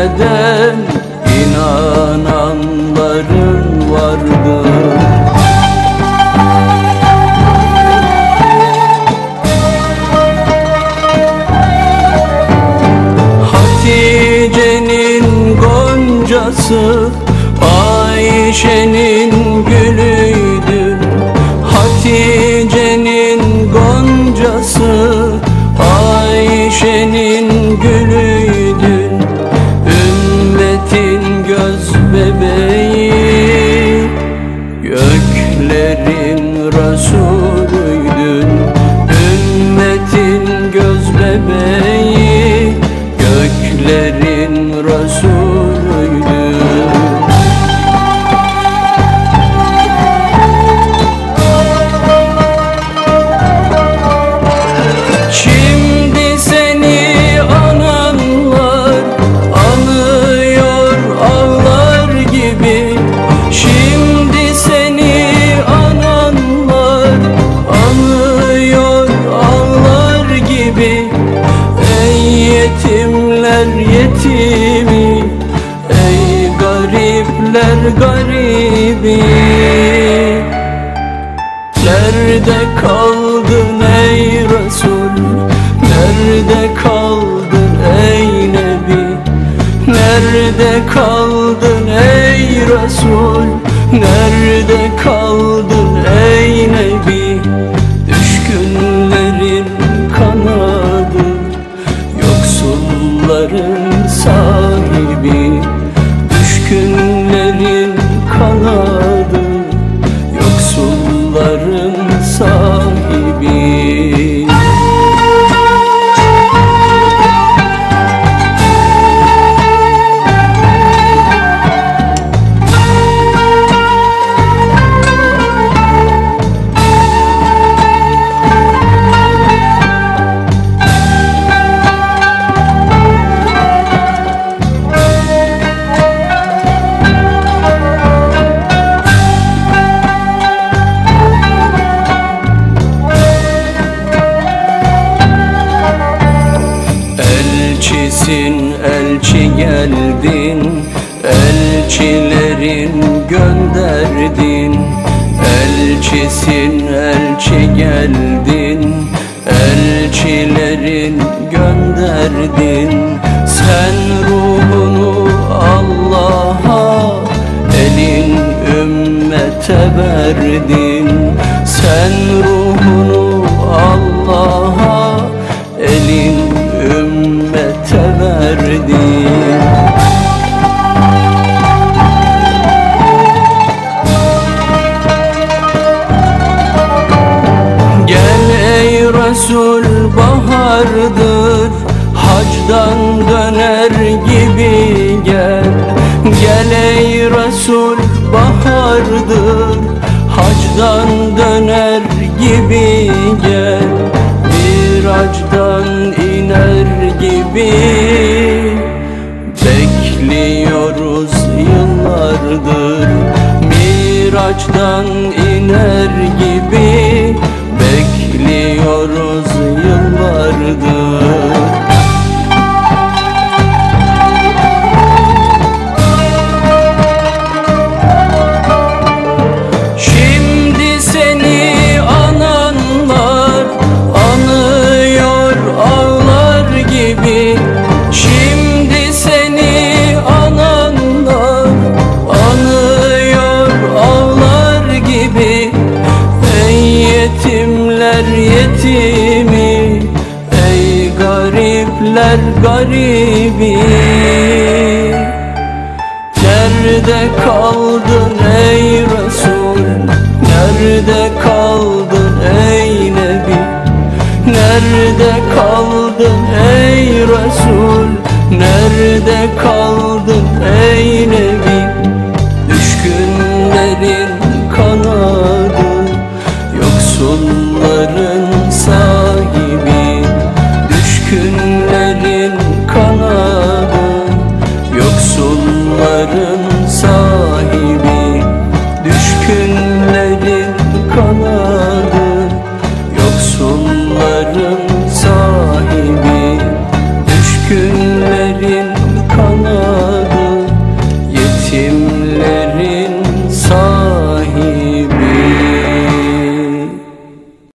gelmeden inananların vardı? Hatice'nin goncası Ayşe'nin gülüydün Hatice'nin goncası garibi Nerede kaldın ey Resul? Nerede kaldın ey Nebi? Nerede kaldın ey Resul? Nerede kaldın Elçisin elçi geldin Elçilerin gönderdin. Elçisin elçi geldin Elçilerin gönderdin. Sen ruhunu Allah'a Elin ümmete verdin. Sen Resul bahardır. Hacdan döner gibi gel. Gel ey Resul bahardır. Hacdan döner gibi gel. Miraçtan iner gibi Bekliyoruz yıllardır. Miraçtan iner gibi garipler garibi. Nerede kaldın ey Resul? Nerede kaldın ey Nebi? Nerede kaldın ey Resul? Nerede kaldın